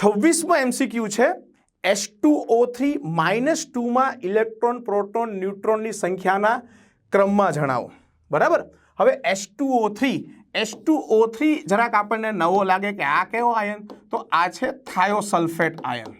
છવ્વીસમો MCQ છે. S two O three minus ટુમાં electron proton ન્યુટ્રોનની સંખ્યાના ક્રમમાં જણાવો. બરાબર? હવે S two O three S two O three જરાક આપણને નવો લાગે કે આ કેવો આયન? તો આ છે થાયોસલ્ફેટ આયન.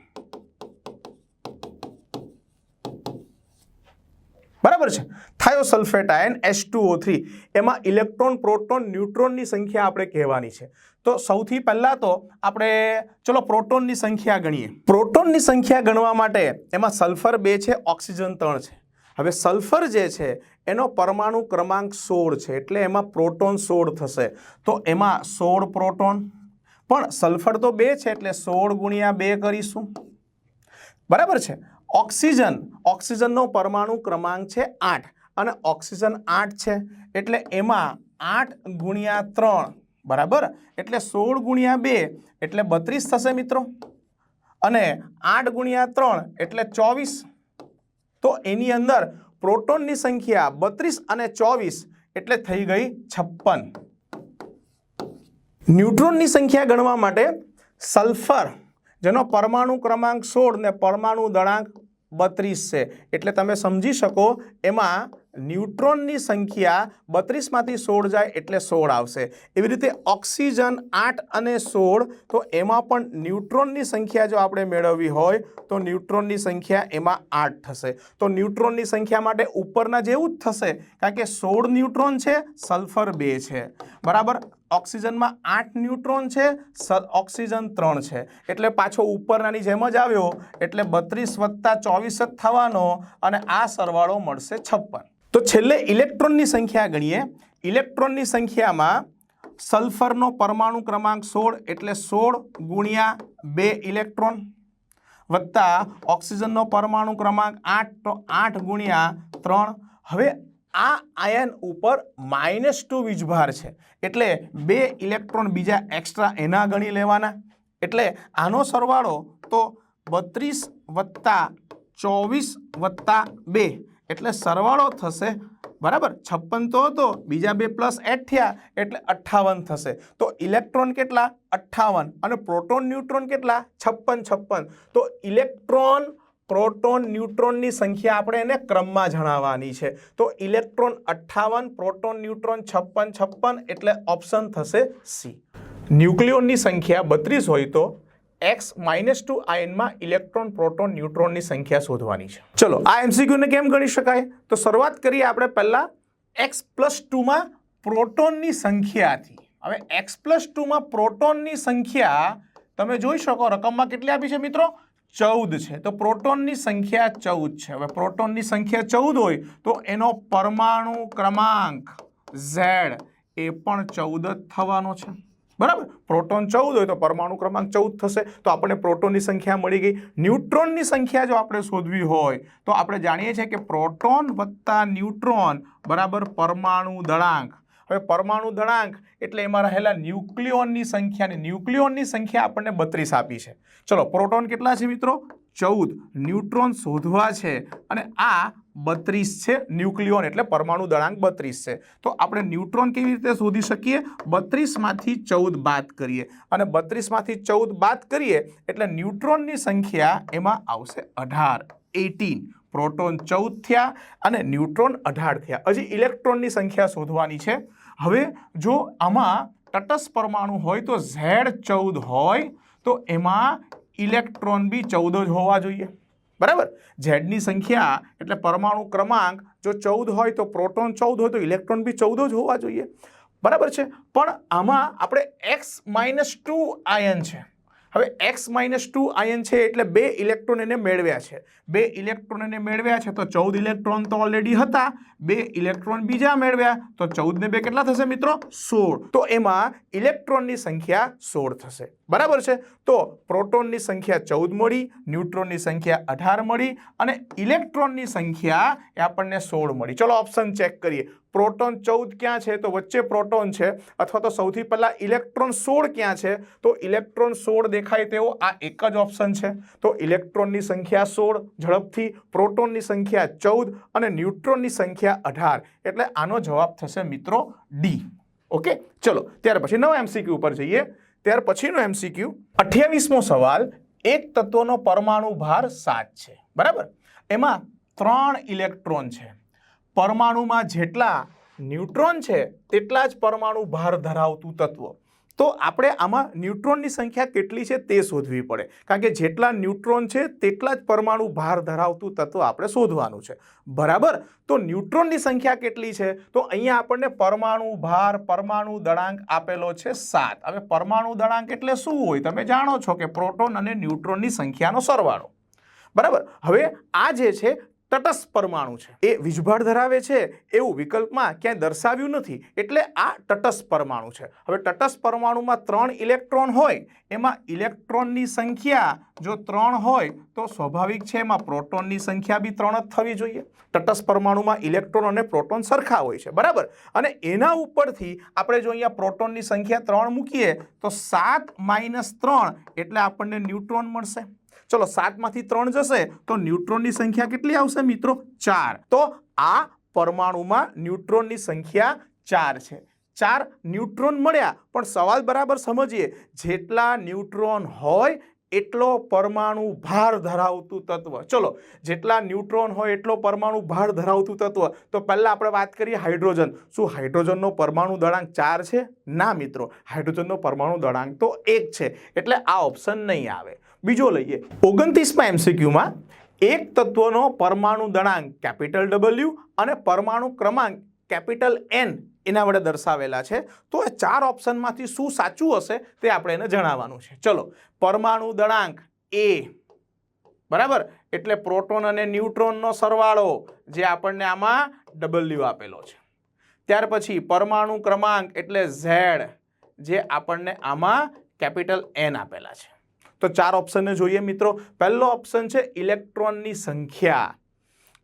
બરાબર છે? Thiosulphate ion S two O three એમાં ઇલેક્ટ્રોન, પ્રોટોન, ન્યુટ્રોનની સંખ્યા આપણે કહેવાની છે. તો સૌથી પહેલાં તો આપણે, ચલો પ્રોટોનની સંખ્યા ગણીએ. પ્રોટોનની સંખ્યા ગણવા માટે એમાં સલ્ફર બે છે, ઓક્સિજન ત્રણ છે. હવે સલ્ફર જે છે, એનો પરમાણુ ક્રમાંક સોળ છે, એટલે એમાં પ્રોટોન સોળ થશે. તો એમાં સોળ પ્રોટોન, પણ સલ્ફર તો બે છે, એટલે સોળ ગુણ્યા બે કરીશું. બરાબર છે? ઓક્સિજન. ઓક્સિજનનો પરમાણુ ક્રમાંક છે આઠ. અને ઓક્સિજન આઠ છે એટલે એમાં આઠ ગુણ્યા ત્રણ. બરાબર? એટલે સોળ ગુણ્યા બે એટલે બત્રીસ થશે મિત્રો. અને આઠ ગુણ્યા ત્રણ એટલે ચોવીસ. તો એની અંદર પ્રોટોનની સંખ્યા બત્રીસ અને ચોવીસ એટલે થઈ ગઈ છપ્પન. ન્યુટ્રોનની સંખ્યા ગણવા માટે સલ્ફર જેનો પરમાણુ ક્રમાંક સોળ ને પરમાણુ દળાંક બત્રીસ છે. એટલે તમે સમજી શકો, એમાં ન્યુટ્રોનની સંખ્યા બત્રીસમાંથી સોળ જાય એટલે સોળ આવશે. એવી રીતે ઓક્સિજન આઠ અને સોળ, તો એમાં પણ ન્યુટ્રોનની સંખ્યા જો આપણે મેળવવી હોય, તો ન્યુટ્રોનની સંખ્યા એમાં આઠ થશે. તો ન્યુટ્રોનની સંખ્યા માટે ઉપરના જેવું જ થશે, કારણ કે સોળ ન્યુટ્રોન છે, સલ્ફર બે છે. બરાબર? ઓક્સિજનમાં આઠ ન્યુટ્રોન છે ઓક્સિજન ત્રણ છે. એટલે પાછો ઉપરનાની જેમ જ આવ્યો, એટલે બત્રીસ વત્તા ચોવીસ જ થવાનો અને આ સરવાળો મળશે છપ્પન. તો છેલ્લે ઇલેક્ટ્રોનની સંખ્યા ગણીએ. ઇલેક્ટ્રોનની સંખ્યામાં સલ્ફરનો પરમાણુ ક્રમાંક સોળ, એટલે સોળ ગુણ્યા બે ઇલેક્ટ્રોન વત્તા ઓક્સિજનનો પરમાણુ ક્રમાંક આઠ, તો આઠ ગુણ્યા ત્રણ. હવે આ આયન ઉપર માઇનસ ટુ વીજભાર છે. એટલે બે ઇલેક્ટ્રોન બીજા એક્સ્ટ્રા એના ગણી લેવાના. એટલે આનો સરવાળો તો બત્રીસ વત્તા ચોવીસ વત્તા બે. એટલે સરવાળો થશે, બરાબર? છપ્પન તો હતો, બીજા બે પ્લસ એડ થયા, એટલે અઠ્ઠાવન થશે. તો ઇલેક્ટ્રોન કેટલા? અઠ્ઠાવન. અને પ્રોટોન ન્યુટ્રોન કેટલા? છપ્પન છપ્પન. તો ઇલેક્ટ્રોન પ્રોટોન ન્યુટ્રોનની સંખ્યા આપણે એને ક્રમમાં જણાવવાની છે. તો ઇલેક્ટ્રોન અઠ્ઠાવન, પ્રોટોન ન્યુટ્રોન છપ્પન છપ્પન એટલે ઓપ્શન થશે સી. ન્યુક્લિયોનની સંખ્યા બત્રીસ હોય તો એક્સ માઇનસ ટુ આયનમાં ઇલેક્ટ્રોન, પ્રોટોન, ન્યુટ્રોનની સંખ્યા શોધવાની છે. ચલો, આ એમસીક્યુને કેમ ગણી શકાય? તો શરૂઆત કરીએ આપણે પહેલાં એક્સ પ્લસ ટુમાં પ્રોટોનની સંખ્યાથી. હવે એક્સ પ્લસ ટુમાં પ્રોટોનની સંખ્યા તમે જોઈ શકો, રકમમાં કેટલી આપી છે મિત્રો? ચૌદ છે. તો પ્રોટોનની સંખ્યા ચૌદ છે. હવે પ્રોટોનની સંખ્યા ચૌદ હોય તો એનો પરમાણુ ક્રમાંક ઝેડ એ પણ ચૌદ જ થવાનો છે. બરાબર? પ્રોટોન ચૌદ હોય તો પરમાણુ ક્રમાંક ચૌદ થશે. તો આપણે પ્રોટોનની સંખ્યા મળી ગઈ. ન્યુટ્રોનની સંખ્યા જો આપણે શોધવી હોય, તો આપણે જાણીએ છીએ કે પ્રોટોન વત્તા ન્યુટ્રોન બરાબર પરમાણુ દળાંક હવે પરમાણુ દળાંક એટલે એમાં રહેલા ન્યુક્લિયોનની સંખ્યા અને ન્યુક્લિયોનની સંખ્યા આપણને બત્રીસ આપી છે. ચલો, પ્રોટોન કેટલા છે મિત્રો? ચૌદ. ન્યુટ્રોન શોધવા છે અને આ બત્રીસ છે ન્યુક્લિયોન એટલે પરમાણુ દળાંક બત્રીસ છે. તો આપણે ન્યુટ્રોન કેવી રીતે શોધી શકીએ? બત્રીસમાંથી ચૌદ બાદ કરીએ. અને બત્રીસમાંથી ચૌદ બાદ કરીએ એટલે ન્યુટ્રોનની સંખ્યા એમાં આવશે અઢાર. એટીન પ્રોટોન ચૌદ થયા અને ન્યુટ્રોન અઢાર થયા. હજી ઇલેક્ટ્રોનની સંખ્યા શોધવાની છે. હવે જો આમાં તટસ્થ પરમાણુ હોય તો ઝેડ ચૌદ હોય તો એમાં ઇલેક્ટ્રોન બી ચૌદ જ હોવા જોઈએ. બરાબર? ઝેડની સંખ્યા એટલે પરમાણુ ક્રમાંક જો ચૌદ હોય તો પ્રોટોન ચૌદ હોય તો ઇલેક્ટ્રોન બી ચૌદ જ હોવા જોઈએ. બરાબર છે? પણ આમાં આપણે એક્સ માઇનસ ટુ આયન છે. હવે એક્સ માઇનસ ટુ આયન છે એટલે બે ઇલેક્ટ્રોન એને મેળવ્યા છે. બે ઇલેક્ટ્રોન એને મેળવ્યા છે તો ચૌદ ઇલેક્ટ્રોન તો ઓલરેડી હતા. બે ઇલેક્ટ્રોન બીજા મેળવ્યા તો ચૌદને બે કેટલા થશે મિત્રો? સોળ. તો એમાં ઇલેક્ટ્રોનની સંખ્યા સોળ થશે. બરાબર છે? તો પ્રોટોનની સંખ્યા ચૌદ મળી, ન્યુટ્રોનની સંખ્યા અઢાર મળી અને ઇલેક્ટ્રોનની સંખ્યા એ આપણને સોળ મળી. ચલો ઓપ્શન ચેક કરીએ. પ્રોટોન ચૌદ ક્યાં છે? તો વચ્ચે પ્રોટોન છે. અથવા તો સૌથી પહેલાં ઇલેક્ટ્રોન સોળ ક્યાં છે? તો ઇલેક્ટ્રોન સોળ દેખાય તેવો આ એક જ ઓપ્શન છે. તો ઇલેક્ટ્રોનની સંખ્યા સોળ, ઝડપથી પ્રોટોનની સંખ્યા ચૌદ અને ન્યુટ્રોનની સંખ્યા અઢાર. એટલે આનો જવાબ થશે મિત્રો ડી ઓકે? ચલો, ત્યાર પછી નવા એમસીક્યુ ઉપર જઈએ. ત્યાર પછીનો એમસીક્યુ અઠ્યાવીસમો સવાલ, એક તત્વનો પરમાણુ ભાર સાત છે. બરાબર? એમાં ત્રણ ઇલેક્ટ્રોન છે. પરમાણુમાં જેટલા ન્યુટ્રોન છે, તેટલા જ પરમાણુ ભાર ધરાવતું તત્વ. તો આપણે આમાં ન્યુટ્રોનની સંખ્યા કેટલી છે તે શોધવી પડે. કારણ કે જેટલા ન્યુટ્રોન છે, તેટલા જ પરમાણુ ભાર ધરાવતું તત્વ આપણે શોધવાનું છે. બરાબર? તો ન્યુટ્રોનની સંખ્યા કેટલી છે? તો અહીંયા આપણને પરમાણુ ભાર, પરમાણુ દળાંક આપેલો છે સાત. હવે પરમાણુ દળાંક એટલે શું હોય? તમે જાણો છો કે પ્રોટોન અને ન્યુટ્રોનની સંખ્યાનો સરવાળો. બરાબર? હવે આ જે છે તટસ્થ પરમાણુ છે. એ વીજભાર ધરાવે છે એવું વિકલ્પમાં ક્યાંય દર્શાવ્યું નથી, એટલે આ તટસ્થ પરમાણુ છે. હવે તટસ્થ પરમાણુમાં ત્રણ ઇલેક્ટ્રોન હોય, એમાં ઇલેક્ટ્રોનની સંખ્યા જો ત્રણ હોય, તો સ્વાભાવિક છે એમાં પ્રોટોનની સંખ્યા બી ત્રણ જ થવી જોઈએ. તટસ્થ પરમાણુમાં ઇલેક્ટ્રોન અને પ્રોટોન સરખા હોય છે, બરાબર? અને એના ઉપરથી આપણે જો અહીંયા પ્રોટોનની સંખ્યા ત્રણ મૂકીએ, તો સાત માઇનસ ત્રણ એટલે આપણને ન્યુટ્રોન મળશે. ચલો સાતમાંથી ત્રણ જશે તો ન્યુટ્રોનની સંખ્યા કેટલી આવશે મિત્રો? ચાર. તો આ પરમાણુમાં ન્યુટ્રોનની સંખ્યા ચાર છે. ચાર ન્યુટ્રોન મળ્યા, પણ સવાલ બરાબર સમજીએ. જેટલા ન્યુટ્રોન હોય એટલો પરમાણુ ભાર ધરાવતું તત્વ. ચલો, જેટલા ન્યુટ્રોન હોય એટલો પરમાણુ ભાર ધરાવતું તત્વ. તો પહેલાં આપણે વાત કરીએ હાઇડ્રોજન. શું હાઇડ્રોજનનો પરમાણુ દળાંક ચાર છે? ના મિત્રો, હાઇડ્રોજનનો પરમાણુ દળાંક તો એક છે. એટલે આ ઓપ્શન નહીં આવે. બીજો લઈએ. ઓગણત્રીસમાં એમસીક્યુમાં એક તત્વનો પરમાણુ દળાંક કેપિટલ ડબલ્યુ અને પરમાણુ ક્રમાંક કેપિટલ એન એના વડે દર્શાવેલા છે. તો એ ચાર ઓપ્શનમાંથી શું સાચું હશે તે આપણે એને જણાવવાનું છે. ચલો, પરમાણુ દળાંક એ બરાબર? એટલે પ્રોટોન અને ન્યુટ્રોનનો સરવાળો જે આપણને આમાં ડબલ્યુ આપેલો છે. ત્યાર પછી પરમાણુ ક્રમાંક એટલે ઝેડ જે આપણને આમાં કેપિટલ એન આપેલા છે. તો ચાર ઓપ્શનને જોઈએ મિત્રો. પહેલો ઓપ્શન છે ઇલેક્ટ્રોનની સંખ્યા.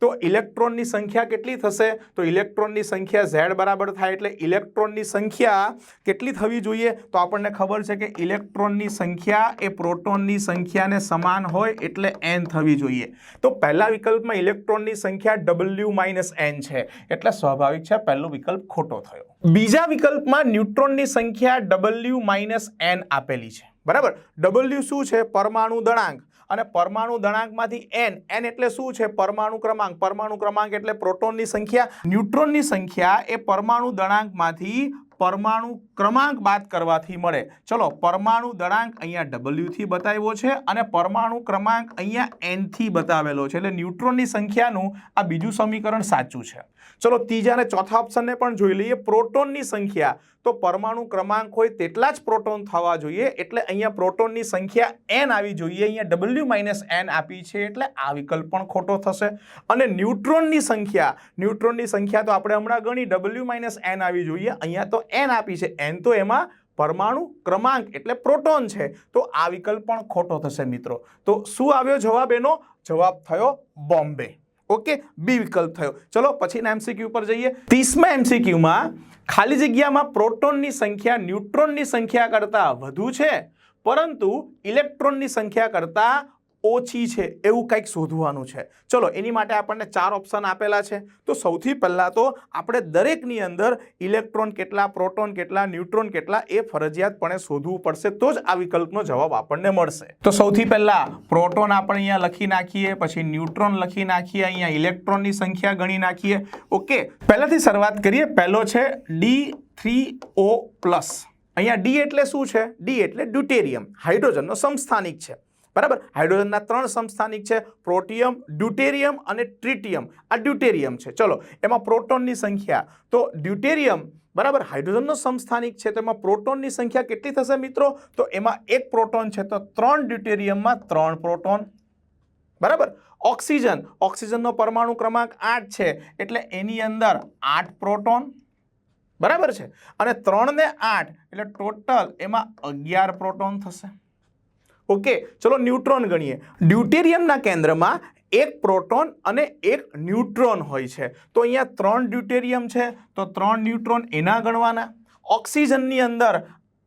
તો ઇલેક્ટ્રોનની સંખ્યા કેટલી થશે? તો ઇલેક્ટ્રોનની સંખ્યા ઝેડ બરાબર થાય એટલે ઇલેક્ટ્રોનની સંખ્યા કેટલી થવી જોઈએ? તો આપણને ખબર છે કે ઇલેક્ટ્રોનની સંખ્યા એ પ્રોટોનની સંખ્યાને સમાન હોય એટલે એન થવી જોઈએ. તો પહેલા વિકલ્પમાં ઇલેક્ટ્રોનની સંખ્યા ડબલ્યુ માઇનસ એન છે. એટલે સ્વાભાવિક છે પહેલો વિકલ્પ ખોટો થયો. બીજા વિકલ્પમાં ન્યુટ્રોનની સંખ્યા ડબલ્યુ માઇનસ એન આપેલી છે. બરાબર? ડબલ્યુ શું છે? પરમાણુ દળાંક. અને પરમાણુ દળાંકમાંથી એન એન એટલે શું છે? પરમાણુ ક્રમાંક. પરમાણુ ક્રમાંક એટલે પ્રોટોનની સંખ્યા. ન્યુટ્રોનની સંખ્યા એ પરમાણુ દળાંકમાંથી પરમાણુ ક્રમાંક બાદ કરવાથી મળે. ચલો, પરમાણુ દળાંક અહીંયા ડબલ્યુથી બતાવ્યો છે અને પરમાણુ ક્રમાંક અહીંયા એનથી બતાવેલો છે. એટલે ન્યુટ્રોનની સંખ્યાનું આ બીજું સમીકરણ સાચું છે. ચલો, ત્રીજા અને ચોથા ઓપ્શનને પણ જોઈ લઈએ. પ્રોટોનની સંખ્યા. તો પરમાણુ ક્રમાંક હોય તેટલા જ પ્રોટોન થવા જોઈએ. એટલે અહીંયા પ્રોટોનની સંખ્યા એન આવી જોઈએ. અહીંયા ડબલ્યુ માઇનસ એન આપી છે. એટલે આ વિકલ્પ પણ ખોટો થશે. અને ન્યુટ્રોનની સંખ્યા. ન્યુટ્રોનની સંખ્યા તો આપણે હમણાં ગણી. ડબલ્યુ માઇનસ એન આવી જોઈએ. અહીંયા તો એન આપી છે. એન તો એમાં પરમાણુ ક્રમાંક એટલે પ્રોટોન છે. તો આ વિકલ્પ પણ ખોટો થશે મિત્રો. તો શું આવ્યો જવાબ એનો જવાબ થયો બોમ્બે. ઓકે? બી વિકલ્પ થયો. ચલો પછીના એમસીક્યુ પર જઈએ. ત્રીસમાં એમસીક્યુમાં ખાલી જગ્યામાં પ્રોટોનની સંખ્યા ન્યુટ્રોનની સંખ્યા કરતાં વધુ છે. પરંતુ ઇલેક્ટ્રોનની સંખ્યા કરતાં ઓછી છે એવું કંઈક શોધવાનું છે. ચલો, એની માટે આપણને ચાર ઓપ્શન આપેલા છે. તો સૌથી પહેલાં તો આપણે દરેકની અંદર ઇલેક્ટ્રોન કેટલા પ્રોટોન કેટલા ન્યુટ્રોન કેટલા એ ફરજિયાતપણે શોધવું પડશે તો જ આ વિકલ્પનો જવાબ આપણને મળશે. તો સૌથી પહેલાં પ્રોટોન આપણે અહીંયા લખી નાખીએ, પછી ન્યુટ્રોન લખી નાખીએ, અહીંયા ઇલેક્ટ્રોનની સંખ્યા ગણી નાખીએ. ઓકે, પહેલાંથી શરૂઆત કરીએ. પહેલો છે ડી થ્રી ઓ પ્લસ અહીંયા ડી એટલે શું છે? ડી એટલે ડ્યુટેરિયમ, હાઇડ્રોજનનો સંસ્થાનિક છે. બરાબર? હાઇડ્રોજનના ત્રણ સમસ્થાનિક છે, પ્રોટિયમ, ડ્યુટેરિયમ અને ટ્રિટિયમ. આ ડ્યુટેરિયમ છે. ચલો, એમાં પ્રોટોનની સંખ્યા. તો ડ્યુટેરિયમ, બરાબર, હાઇડ્રોજનનો સમસ્થાનિક છે, તો એમાં પ્રોટોનની સંખ્યા કેટલી થશે મિત્રો? તો એમાં એક પ્રોટોન છે, તો ત્રણ ડ્યુટેરિયમમાં ત્રણ પ્રોટોન. બરાબર? ઓક્સિજન, ઓક્સિજનનો પરમાણુ ક્રમાંક આઠ છે, એટલે એની અંદર આઠ પ્રોટોન. બરાબર છે? અને ત્રણ ને આઠ, એટલે ટોટલ એમાં અગિયાર પ્રોટોન થશે. ઓકે, ચલો ન્યુટ્રોન ગણીએ. ડ્યુટેરિયમના કેન્દ્રમાં એક પ્રોટોન અને એક ન્યુટ્રોન હોય છે. તો અહીંયા ત્રણ ડ્યુટેરિયમ છે, તો ત્રણ ન્યુટ્રોન એના ગણવાના. ઓક્સિજનની અંદર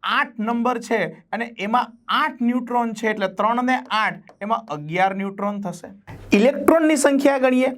આઠ નંબર છે અને એમાં આઠ ન્યુટ્રોન છે, એટલે ત્રણ અને આઠ, એમાં અગિયાર ન્યુટ્રોન થશે. ઇલેક્ટ્રોનની સંખ્યા ગણીએ.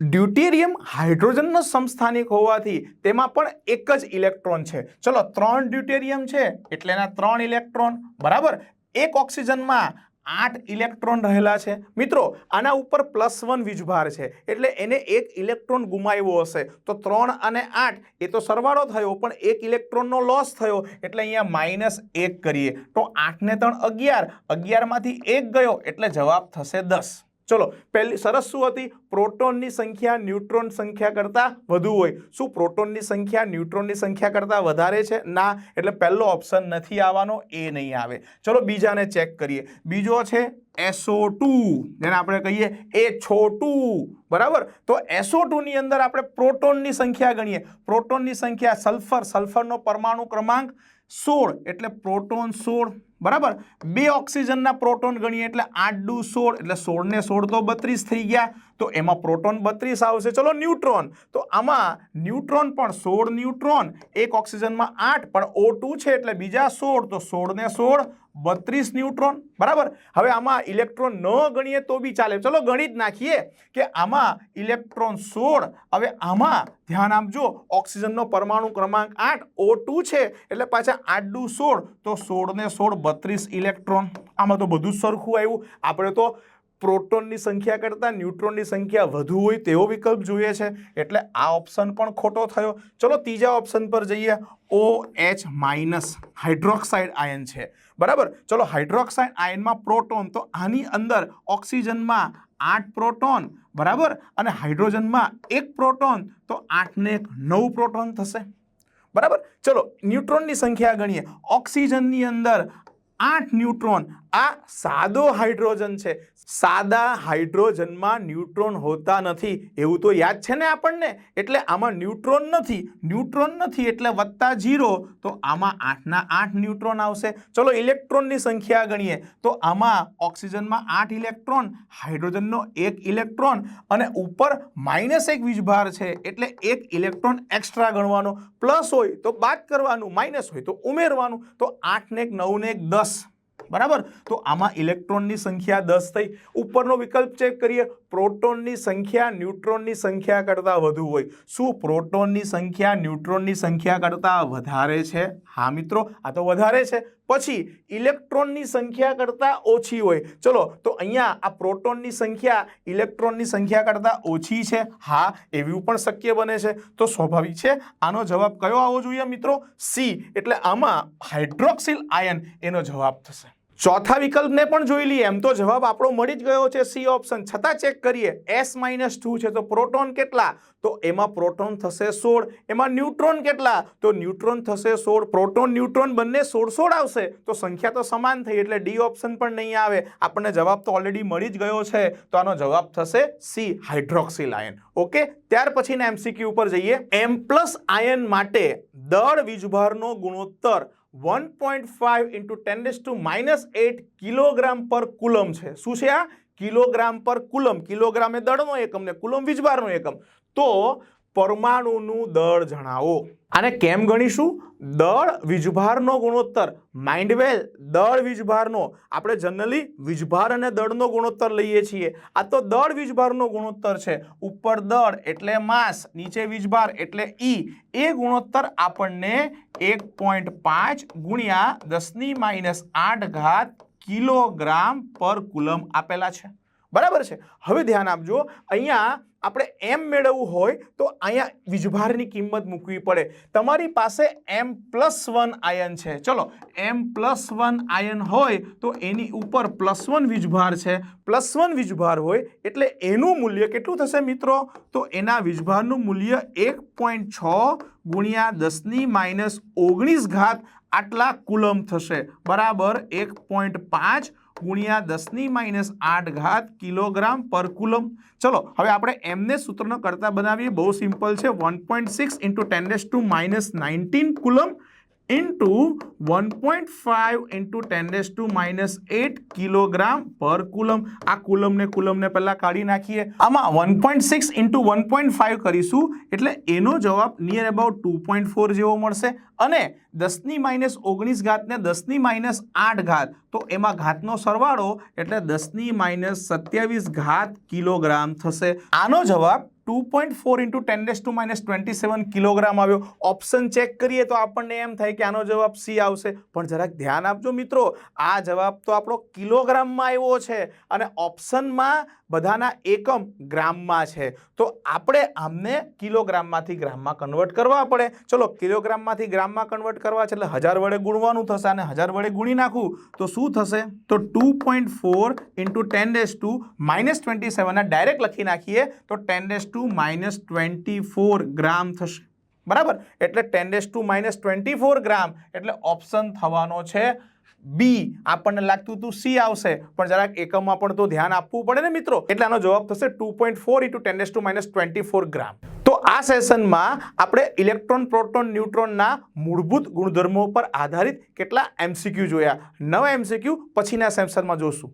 ડ્યુટેરિયમ હાઇડ્રોજનનો સંસ્થાનિક હોવાથી તેમાં પણ એક જ ઇલેક્ટ્રોન છે. ચલો, ત્રણ ડ્યુટેરિયમ છે, એટલે એના ત્રણ ઇલેક્ટ્રોન. બરાબર? એક ઓક્સિજનમાં આઠ ઇલેક્ટ્રોન રહેલા છે. મિત્રો, આના ઉપર પ્લસ વન વીજભાર છે. એટલે એને એક ઇલેક્ટ્રોન ગુમાવ્યો હશે. તો ત્રણ અને આઠ, એ તો સરવાળો થયો, પણ એક ઇલેક્ટ્રોનનો લોસ થયો. એટલે અહીંયા માઇનસ એક કરીએ. તો આઠને ત્રણ અગિયાર. અગિયારમાંથી એક ગયો, એટલે જવાબ થશે દસ. ચલો, પહેલી સરસ શું હતી? પ્રોટોનની સંખ્યા ન્યુટ્રોન સંખ્યા કરતાં વધુ હોય. શું પ્રોટોનની સંખ્યા ન્યુટ્રોનની સંખ્યા કરતાં વધારે છે? ના, એટલે પહેલો ઓપ્શન નથી આવવાનો, એ નહીં આવે. ચલો, બીજાને ચેક કરીએ. બીજો છે એસો ટુ જેને આપણે કહીએ એ છોટુ બરાબર? તો એસો ટુની અંદર આપણે પ્રોટોનની સંખ્યા ગણીએ. પ્રોટોનની સંખ્યા સલ્ફર. સલ્ફરનો પરમાણુ ક્રમાંક સોળ. એટલે પ્રોટોન સોળ. બરાબર? બે ઓક્સિજનના પ્રોટોન ગણીએ એટલે આઠ દુ સોળ, એટલે સોળ ને સોળ તો બત્રીસ થઈ ગયા. તો એમાં પ્રોટોન બત્રીસ આવશે. ચલો ન્યુટ્રોન. તો આમાં ન્યુટ્રોન પણ સોળ ન્યુટ્રોન, એક ઓક્સિજનમાં આઠ, પણ ઓ છે એટલે બીજા સોળ, તો સોળ ને સોળ, બત્રીસ ન્યુટ્રોન. બરાબર? હવે આમાં ઇલેક્ટ્રોન ન ગણીએ તો બી ચાલે. ચલો ગણી જ નાખીએ કે આમાં ઇલેક્ટ્રોન સોળ, હવે આમાં ધ્યાન આપજો, ઓક્સિજનનો પરમાણુ ક્રમાંક આઠ ઓ છે એટલે પાછા દુ સોળ, તો સોળ ને સોળ, બત્રીસ ઇલેક્ટ્રોન. આમાં તો બધું જ સરખું આવ્યું. આપણે તો પ્રોટોનની સંખ્યા કરતાં ન્યુટ્રોનની સંખ્યા વધુ હોય તેવો વિકલ્પ જોઈએ છે. એટલે આ ઓપ્શન પણ ખોટો થયો. ચલો ત્રીજા ઓપ્શન પર જઈએ. O H minus hydroxide ion છે. બરાબર? ચલો હાઇડ્રોક્સાઇડ આયનમાં પ્રોટોન, તો આની અંદર ઓક્સિજનમાં આઠ પ્રોટોન, બરાબર? અને હાઇડ્રોજનમાં એક પ્રોટોન, તો આઠને એક નવ પ્રોટોન થશે. બરાબર? ચલો ન્યુટ્રોનની સંખ્યા ગણીએ. ઓક્સિજનની અંદર આઠ ન્યુટ્રોન આ સાદો હાઇડ્રોજન છે. સાદા હાઇડ્રોજનમાં ન્યુટ્રોન હોતા નથી. એવું તો યાદ છે ને આપણને? એટલે આમાં ન્યુટ્રોન નથી. ન્યુટ્રોન નથી એટલે વત્તા જીરો તો આમાં આઠના આઠ ન્યુટ્રોન આવશે. ચલો ઇલેક્ટ્રોનની સંખ્યા ગણીએ. તો આમાં ઓક્સિજનમાં આઠ ઇલેક્ટ્રોન, હાઇડ્રોજનનો એક ઇલેક્ટ્રોન અને ઉપર માઇનસ એક વીજભાર છે. એટલે એક ઇલેક્ટ્રોન એક્સ્ટ્રા ગણવાનો. પ્લસ હોય તો બાદ કરવાનું, માઇનસ હોય તો ઉમેરવાનું. તો આઠને એક નવને એક, દસ. બરાબર? તો આમાં ઇલેક્ટ્રોનની સંખ્યા દસ થઈ. ઉપરનો વિકલ્પ ચેક કરીએ. પ્રોટોનની સંખ્યા ન્યુટ્રોનની સંખ્યા કરતાં વધુ હોય. શું પ્રોટોનની સંખ્યા ન્યુટ્રોનની સંખ્યા કરતાં વધારે છે? હા, મિત્રો, આ તો વધારે છે. પછી ઇલેક્ટ્રોનની સંખ્યા કરતાં ઓછી હોય. ચલો, તો અહીંયા આ પ્રોટોનની સંખ્યા ઇલેક્ટ્રોનની સંખ્યા કરતાં ઓછી છે. હા, એવું પણ શક્ય બને છે. તો સ્વાભાવિક છે. આનો જવાબ કયો આવવો જોઈએ, મિત્રો? સી. એટલે આમાં હાઇડ્રોક્સિલ આયન એનો જવાબ થશે. ચોથા વિકલ્પને પણ જોઈ લઈએ. એમ તો જવાબ આપણો મળી જ ગયો છે સી ઓપ્શન. છતાં ચેક કરીએ. એસ માઇનસ ટુ છે તો પ્રોટોન કેટલા? તો એમાં પ્રોટોન થશે સોળ. એમાં ન્યુટ્રોન કેટલા? તો ન્યુટ્રોન થશે સોળ. પ્રોટોન, ન્યુટ્રોન બંને સોળ સોળ આવશે. તો સંખ્યા તો સમાન થઈ એટલે ડી ઓપ્શન પણ નહીં આવે. આપણને જવાબ તો ઓલરેડી મળી જ ગયો છે. તો આનો જવાબ થશે સી હાઇડ્રોક્સિલ આયન ઓકે? ત્યાર પછીના એમસીક્યુ ઉપર જઈએ. એમ પ્લસ આયન માટે દળ વીજભારનો ગુણોત્તર one point five into ten days two minus eight kilogram per coulomb છે. શું છે આ? કિલોગ્રામ પર કુલમ. કિલોગ્રામ એ દળનો એકમ ને કુલમ વીજભારનો એકમ. તો પરમાણુનું દળ જણાવો. આને કેમ ગણીશું? દળ વીજભારનો ગુણોત્તર. માઇન્ડવેલ દળ વીજભારનો. આપણે જનરલી વીજભાર અને દળનો ગુણોત્તર લઈએ છીએ. આ તો દળ વીજભારનો ગુણોત્તર છે. ઉપર દળ એટલે માસ, નીચે વીજભાર એટલે ઈ એ ગુણોત્તર આપણને એક પોઈન્ટ પાંચ ગુણ્યા દસની માઇનસ આઠ ઘાત કિલોગ્રામ પર કુલમ આપેલા છે. બરાબર છે? હવે ધ્યાન આપજો, અહીંયા આપણે એમ મેળવવું હોય તો અહીંયા વીજભારની કિંમત મૂકવી પડે. તમારી પાસે એમ પ્લસ વન આયન છે. ચલો એમ પ્લસ વન આયન હોય તો એની ઉપર પ્લસ વન વીજભાર છે. પ્લસ વન વીજભાર હોય એટલે એનું મૂલ્ય કેટલું થશે મિત્રો? તો એના વીજભારનું મૂલ્ય એક પોઈન્ટ છ ગુણ્યા દસની માઇનસ ઓગણીસ ઘાત આટલા કુલમ થશે. બરાબર એક પોઈન્ટ પાંચ ગુણ્યા દસની માઇનસ આઠ ઘાત કિલોગ્રામ પર કુલમ ચલો, હવે આપણે એમને સૂત્રનો કરતા બનાવીએ. બહુ સિમ્પલ છે. One point six into ten days two minus nineteen coulomb into one point five into ten days two minus eight kilogram per coulomb આ કુલમને કુલમને પહેલાં કાઢી નાખીએ. આમાં one point six into one point five કરીશું, એટલે એનો જવાબ near about two point four જેવો મળશે. અને દસની માઇનસ ઓગણીસ ઘાતને દસની માઇનસ આઠ ઘાત, તો એમાં ઘાતનો સરવાળો એટલે દસની માઇનસ સત્યાવીસ ઘાત કિલોગ્રામ થશે. આનો જવાબ two point four into ten days two minus twenty seven kilogram આવ્યો. ઓપ્શન ચેક કરીએ તો આપણને એમ થાય કે આનો જવાબ સી આવશે. પણ જરાક ધ્યાન આપજો મિત્રો, આ જવાબ તો આપણો કિલોગ્રામમાં આવ્યો છે અને ઓપ્શનમાં બધાના એકમ ગ્રામમાં છે. તો આપણે આમને કિલોગ્રામમાંથી ગ્રામમાં કન્વર્ટ કરવા પડે. ચલો, કિલોગ્રામમાંથી ગ્રામમાં કન્વર્ટ કરવા છે એટલે હજાર વડે ગુણવાનું થશે અને હજાર વડે ગુણી નાખું. તો શું થશે? તો two point four into ten days two minus twenty સેવનના ડાયરેક્ટ લખી નાખીએ. તો ten days two minus twenty four gram થશે. બરાબર? એટલે ten days two minus twenty four gram એટલે ઓપ્શન થવાનો છે બી આપણને લાગતું હતું સી આવશે. પણ જરાક એકમમાં પણ તો ધ્યાન આપવું પડે ને મિત્રો. એટલે આનો જવાબ થશે two point four into ten days two minus twenty four gram તો આ સેશનમાં આપણે ઇલેક્ટ્રોન પ્રોટોન ન્યુટ્રોનના મૂળભૂત ગુણધર્મો પર આધારિત કેટલા એમસીક્યુ જોયા? નવા એમસીક્યુ પછીના સેશનમાં જોશું.